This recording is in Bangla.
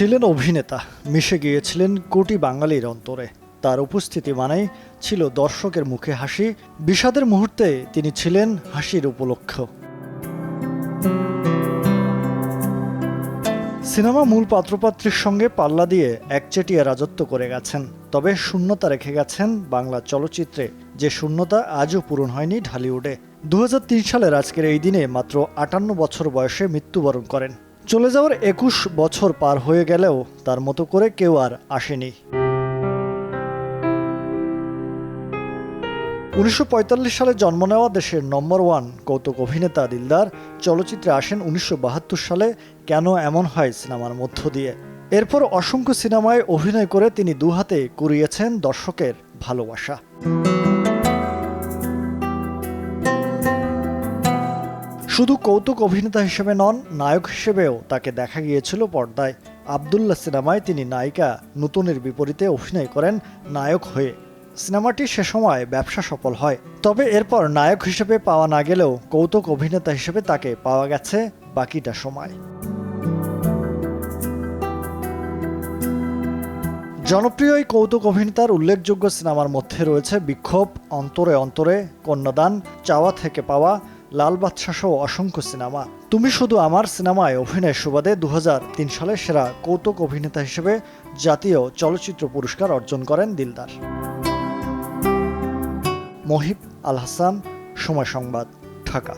ছিলেন অভিনেতা। মিশে গিয়েছিলেন কোটি বাঙালির অন্তরে। তার উপস্থিতি মানেই ছিল দর্শকের মুখে হাসি। বিষাদের মুহূর্তে তিনি ছিলেন হাসির উপলক্ষ। সিনেমা মূল পাত্রপাত্রীর সঙ্গে পাল্লা দিয়ে একচেটিয়া রাজত্ব করে গেছেন। তবে শূন্যতা রেখে গেছেন বাংলা চলচ্চিত্রে। যে শূন্যতা আজও পূরণ হয়নি ঢালিউডে। দু সালের আজকের এই দিনে মাত্র আটান্ন বছর বয়সে মৃত্যুবরণ করেন। চলে যাওয়ার একুশ বছর পার হয়ে গেলেও তার মতো করে কেউ আর আসেনি। উনিশশো পঁয়তাল্লিশ সালে জন্ম নেওয়া দেশের নম্বর ওয়ান কৌতুক অভিনেতা দিলদার চলচ্চিত্রে আসেন উনিশশো বাহাত্তর সালে কেন এমন হয় সিনেমার মধ্য দিয়ে। এরপর অসংখ্য সিনেমায় অভিনয় করে তিনি দুহাতে কুড়িয়েছেন দর্শকের ভালোবাসা। শুধু কৌতুক অভিনেতা হিসেবে নন, নায়ক হিসেবেও তাকে দেখা গিয়েছিল পর্দায়। আবদুল্লাহ সিনেমায় তিনি নায়িকা, নতুনের বিপরীতে অভিনয় করেন নায়ক হয়ে। সিনেমাটি সে সময় ব্যবসা সফল হয়। তবে এরপর নায়ক হিসেবে পাওয়া না গেলেও কৌতুক অভিনেতা হিসেবে তাকে পাওয়া গেছে বাকিটা সময়। জনপ্রিয় এই কৌতুক অভিনেতার উল্লেখযোগ্য সিনেমার মধ্যে রয়েছে বিক্ষোভ, অন্তরে অন্তরে, কন্যাদান, চাওয়া থেকে পাওয়া লাল বাদশাহ সহ অসংখ্য সিনেমা। তুমি শুধু আমার সিনেমায় অভিনয় সুবাদে দু হাজার তিন সালে সেরা কৌতুক অভিনেতা হিসেবে জাতীয় চলচ্চিত্র পুরস্কার অর্জন করেন দিলদার। মহিব আল হাসান, সময় সংবাদ, ঢাকা।